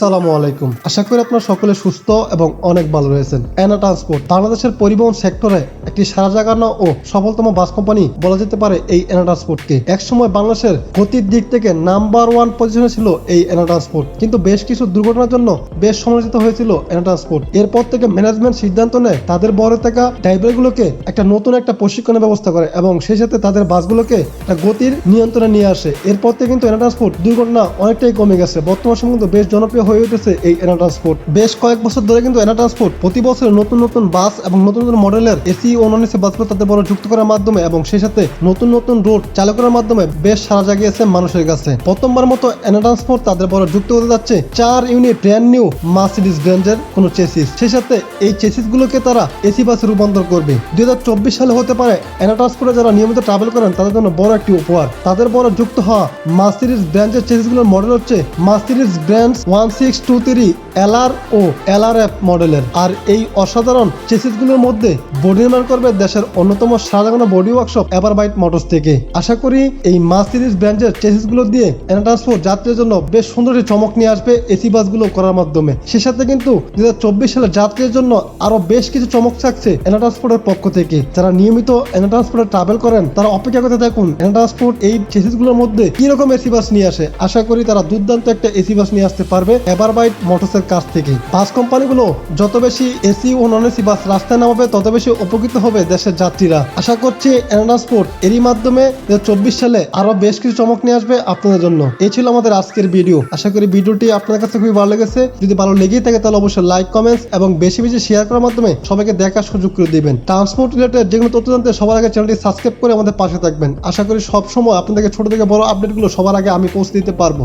আসসালামু আলাইকুম। আশা করি আপনারা সকলে সুস্থ এবং অনেক ভালো রয়েছেন। অ্যানা ট্রান্সপোর্ট, বাংলাদেশের পরিবহন সেক্টরে একটি সারা জাগানো ও সফলতম বাস কোম্পানি বলা যেতে পারে এই অ্যানা ট্রান্সপোর্টকে। একসময় বাংলাদেশের গতির দিক থেকে নাম্বার ওয়ান পজিশনে ছিল এই অ্যানা ট্রান্সপোর্ট। কিন্তু বেশ কিছু দুর্ঘটনার জন্য বেশ সমালোচিত হয়েছিল অ্যানা ট্রান্সপোর্ট। এরপর থেকে ম্যানেজমেন্ট সিদ্ধান্ত নেয় তাদের বড় থাকা ড্রাইভারগুলোকে একটা নতুন একটা প্রশিক্ষণের ব্যবস্থা করে এবং সেই সাথে তাদের বাসগুলোকে একটা গতির নিয়ন্ত্রণে নিয়ে আসে। এরপর থেকে কিন্তু অ্যানা ট্রান্সপোর্ট দুর্ঘটনা অনেকটাই কমে গেছে। বর্তমান সময় কিন্তু বেশ জনপ্রিয় হয়ে উঠেছে এই এনা ট্রান্সপোর্ট বেশ কয়েক বছর ধরে কিন্তু এনা ট্রান্সপোর্ট প্রতি বছর নতুন নতুন বাস এবং নতুন নতুন মডেলের এসি ও নন এসি বাসগুলো তাদের বড় যুক্ত করার মাধ্যমে এবং সেই সাথে নতুন নতুন রুট চালু করার মাধ্যমে বেশ সারা জাগিয়েছে মানুষের কাছে। প্রথমবার মতো এনা ট্রান্সপোর্ট তাদের বড় যুক্ত হতে যাচ্ছে চার ইউনিট ব্র্যান্ড নিউ মার্সিডিস ব্র্যান্ডের কোন চেসিস সেই সাথে এই চেসিস গুলোকে তারা এসি বাসে রূপান্তর করবে। দুই হাজার চব্বিশ সালে হতে পারে এনা ট্রান্সপোর্টে যারা নিয়মিত ট্রাভেল করেন, তাদের জন্য বড় একটি উপহার। তাদের বড় যুক্ত হওয়া মার্সিডিস ব্র্যান্ডের চেসিসগুলোর মডেল হচ্ছে Mercedes brand one six two three LR ও এলআর এফ মডেলের। আর এই অসাধারণ চেসিসগুলোর মধ্যে বডি নির্মাণ করবে দেশের অন্যতম সাজাগানো বডি ওয়ার্কশপ এভারবাইট মোটরস থেকে। আশা করি এই মার্সিডিস ব্র্যান্ডের চেসিসগুলো দিয়ে এনা ট্রান্সপোর্ট যাত্রীর জন্য বেশ সুন্দর চমক নিয়ে আসবে এসি বাসগুলো করার মাধ্যমে। সে সাথে কিন্তু দুই হাজার চব্বিশ সালে যাত্রীর জন্য আরও বেশ কিছু চমক থাকছে এনা ট্রান্সপোর্টের পক্ষ থেকে। যারা নিয়মিত এনা ট্রান্সপোর্টে ট্রাভেল করেন, তারা অপেক্ষা করতে থাকুন এনা ট্রান্সপোর্ট এই চেসিসগুলোর মধ্যে কি রকম এসি বাস নিয়ে আসে। আশা করি তারা দুর্দান্ত একটা এসি বাস নিয়ে আসতে পারবে। এভারবাইট মোটরসের কাছ থেকে। বাস কোম্পানিগুলো যত বেশি এসি ও নন এসি বাস রাস্তায় নামাবে, তত বেশি উপকৃত হবে দেশের যাত্রীরা। আশা করছি এনা ট্রান্সপোর্ট এরই মাধ্যমে চব্বিশ সালে আরও বেশ কিছু চমক নিয়ে আসবে আপনাদের জন্য। এই ছিল আমাদের আজকের ভিডিও। আশা করি ভিডিওটি আপনাদের কাছে খুবই ভালো লেগেছে। যদি ভালো লেগেই থাকে, তাহলে অবশ্যই লাইক, কমেন্টস এবং বেশি বেশি শেয়ার করার মাধ্যমে সবাইকে দেখার সুযোগ করে দিবেন। ট্রান্সপোর্ট রিলেটেড যেগুলো তথ্য জানতে সবার আগে চ্যানেলটি সাবস্ক্রাইব করে আমাদের পাশে থাকবেন। আশা করি সব সময় আপনাদেরকে ছোট থেকে বড় আপডেটগুলো সবার আগে আমি পৌঁছে দিতে পারব।